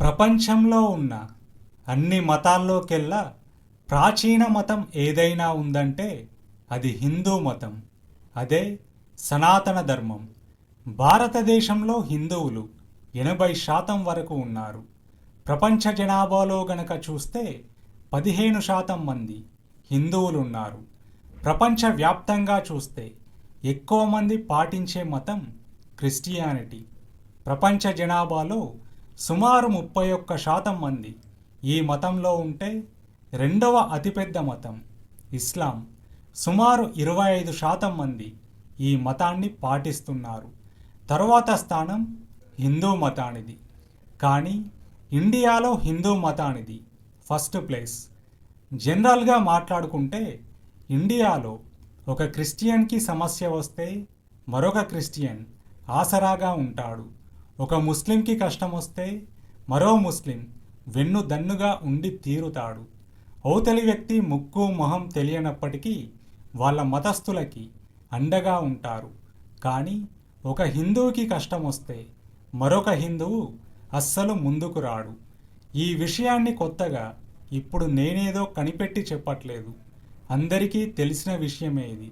ప్రపంచంలో ఉన్న అన్ని మతాల్లోకెల్లా ప్రాచీన మతం ఏదైనా ఉందంటే అది హిందూ మతం. అదే సనాతన ధర్మం. భారతదేశంలో హిందువులు ఎనభై శాతం వరకు ఉన్నారు. ప్రపంచ జనాభాలో గనక చూస్తే పదిహేను శాతం మంది హిందువులు ఉన్నారు ప్రపంచ వ్యాప్తంగా చూస్తే ఎక్కువ మంది పాటించే మతం క్రిస్టియానిటీ. ప్రపంచ జనాభాలో సుమారు ముప్పై ఒక్క శాతం మంది ఈ మతంలో ఉంటే రెండవ అతిపెద్ద మతం ఇస్లాం. సుమారు ఇరవై ఐదు శాతం మంది ఈ మతాన్ని పాటిస్తున్నారు. తరువాత స్థానం హిందూ మతానిది. కానీ ఇండియాలో హిందూ మతానిది ఫస్ట్ ప్లేస్. జనరల్గా మాట్లాడుకుంటే ఇండియాలో ఒక క్రిస్టియన్కి సమస్య వస్తే మరొక క్రిస్టియన్ ఆసరాగా ఉంటాడు. ఒక ముస్లింకి కష్టం వస్తే మరో ముస్లిం వెన్ను దన్నుగా ఉండి తీరుతాడు. అవతలి వ్యక్తి ముక్కు మొహం తెలియనప్పటికీ వాళ్ళ మతస్థులకి అండగా ఉంటారు. కానీ ఒక హిందువుకి కష్టం వస్తే మరొక హిందువు అస్సలు ముందుకు రాడు. ఈ విషయాన్ని కొత్తగా ఇప్పుడు నేనేదో కనిపెట్టి చెప్పట్లేదు. అందరికీ తెలిసిన విషయమే ఇది.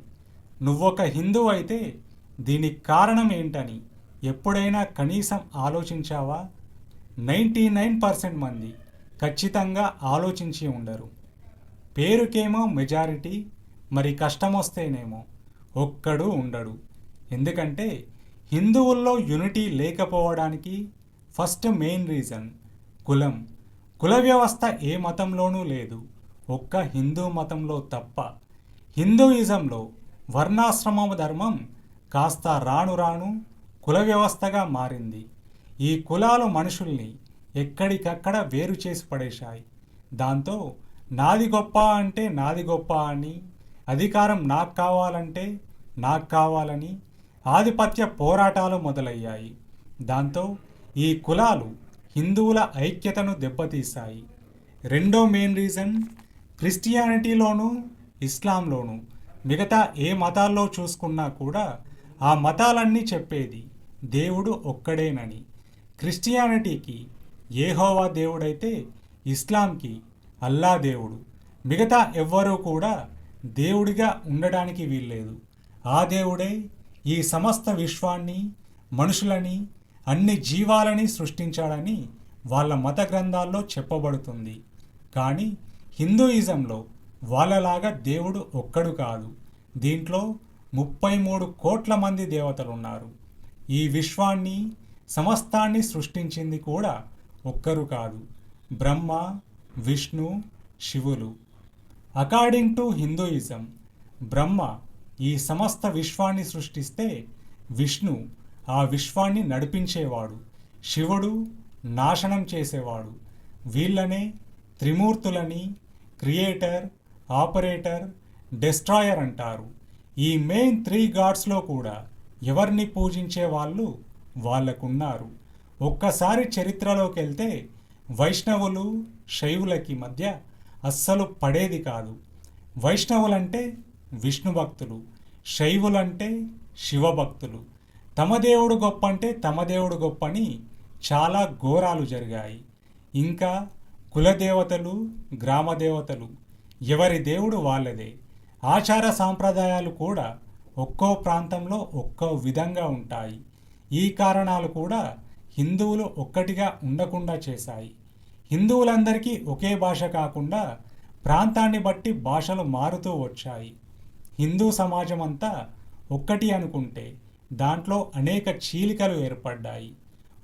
నువ్వొక హిందువు అయితే దీనికి కారణం ఏంటని ఎప్పుడైనా కనీసం ఆలోచించావా? నైంటీ నైన్ పర్సెంట్ మంది ఖచ్చితంగా ఆలోచించి ఉండరు. పేరుకేమో మెజారిటీ మరి కష్టం వస్తేనేమో ఒక్కడు ఉండడు. ఎందుకంటే హిందువుల్లో యూనిటీ లేకపోవడానికి ఫస్ట్ మెయిన్ రీజన్ కులం. కుల వ్యవస్థ ఏ మతంలోనూ లేదు. ఒక్క హిందూ మతంలో తప్ప హిందూయిజంలో వర్ణాశ్రమ ధర్మం కాస్త రాను రాను కుల వ్యవస్థగా మారింది. ఈ కులాలు మనుషుల్ని ఎక్కడికక్కడ వేరు చేసి పడేశాయి. దాంతో నాది గొప్ప అంటే నాది గొప్ప అని అధికారం నాకు కావాలంటే నాకు కావాలని ఆధిపత్య పోరాటాలు మొదలయ్యాయి. దాంతో ఈ కులాలు హిందువుల ఐక్యతను దెబ్బతీశాయి. రెండో మెయిన్ రీజన్ క్రిస్టియానిటీలోనూ ఇస్లాంలోనూ మిగతా ఏ మతాల్లో చూసుకున్నా కూడా ఆ మతాలన్నీ చెప్పేది దేవుడు ఒక్కడేనని. క్రిస్టియానిటీకి ఏహోవా దేవుడైతే ఇస్లాంకి అల్లా దేవుడు. మిగతా ఎవ్వరూ కూడా దేవుడిగా ఉండడానికి వీల్లేదు. ఆ దేవుడే ఈ సమస్త విశ్వాన్ని మనుషులని అన్ని జీవాలని సృష్టించాడని వాళ్ళ మత గ్రంథాల్లో చెప్పబడుతుంది. కానీ హిందూయిజంలో వాళ్ళలాగా దేవుడు ఒక్కడు కాదు దీంట్లో ముప్పై మూడు కోట్ల మంది దేవతలున్నారు. ఈ విశ్వాన్ని సమస్తాన్ని సృష్టించింది కూడా ఒక్కరు కాదు బ్రహ్మ విష్ణు శివులు. అకార్డింగ్ టు హిందూయిజం బ్రహ్మ ఈ సమస్త విశ్వాన్ని సృష్టిస్తే విష్ణు ఆ విశ్వాన్ని నడిపించేవాడు శివుడు నాశనం చేసేవాడు. వీళ్ళనే త్రిమూర్తులని క్రియేటర్ ఆపరేటర్ డెస్ట్రాయర్ అంటారు. ఈ మెయిన్ త్రీ గాడ్స్లో కూడా ఎవరిని పూజించే వాళ్ళు వాళ్ళకున్నారు. ఒక్కసారి చరిత్రలోకి వెళ్తే వైష్ణవులు శైవులకి మధ్య అస్సలు పడేది కాదు. వైష్ణవులంటే విష్ణు భక్తులు శైవులంటే శివభక్తులు. తమ దేవుడు గొప్ప అంటే తమ దేవుడు గొప్ప అని చాలా ఘోరాలు జరిగాయి. ఇంకా కులదేవతలు గ్రామదేవతలు ఎవరి దేవుడు వాళ్ళదే. ఆచార సాంప్రదాయాలు కూడా ఒక్కో ప్రాంతంలో ఒక్కో విధంగా ఉంటాయి. ఈ కారణాలు కూడా హిందువులు ఒక్కటిగా ఉండకుండా చేశాయి. హిందువులందరికీ ఒకే భాష కాకుండా ప్రాంతాన్ని బట్టి భాషలు మారుతూ వచ్చాయి. హిందూ సమాజం అంతా ఒక్కటి అనుకుంటే దాంట్లో అనేక చీలికలు ఏర్పడ్డాయి.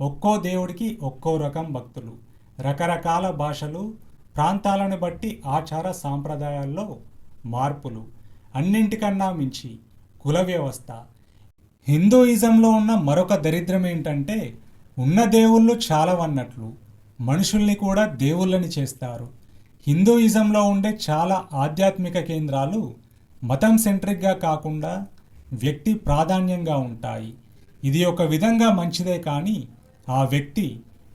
ఒక్కో దేవుడికి ఒక్కో రకం భక్తులు. రకరకాల భాషలు ప్రాంతాలను బట్టి ఆచార సాంప్రదాయాల్లో మార్పులు. అన్నింటికన్నా మించి కుల వ్యవస్థ. హిందూయిజంలో ఉన్న మరొక దరిద్రం ఏంటంటే ఉన్న దేవుళ్ళు చాలవన్నట్లు మనుషుల్ని కూడా దేవుళ్ళని చేస్తారు. హిందూయిజంలో ఉండే చాలా ఆధ్యాత్మిక కేంద్రాలు మతం సెంట్రిక్గా కాకుండా వ్యక్తి ప్రాధాన్యంగా ఉంటాయి. ఇది ఒక విధంగా మంచిదే కానీ ఆ వ్యక్తి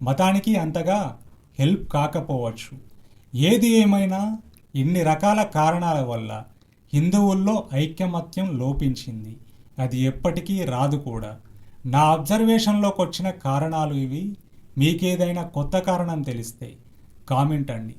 మతానికి అంతగా హెల్ప్ కాకపోవచ్చు. ఏది ఏమైనా ఇన్ని రకాల కారణాల వల్ల హిందువుల్లో ఐక్యమత్యం లోపించింది. అది ఎప్పటికీ రాదు కూడా. నా అబ్జర్వేషన్లోకి వచ్చిన కారణాలు ఇవి. మీకేదైనా కొత్త కారణం తెలిస్తే కామెంట్ అండి.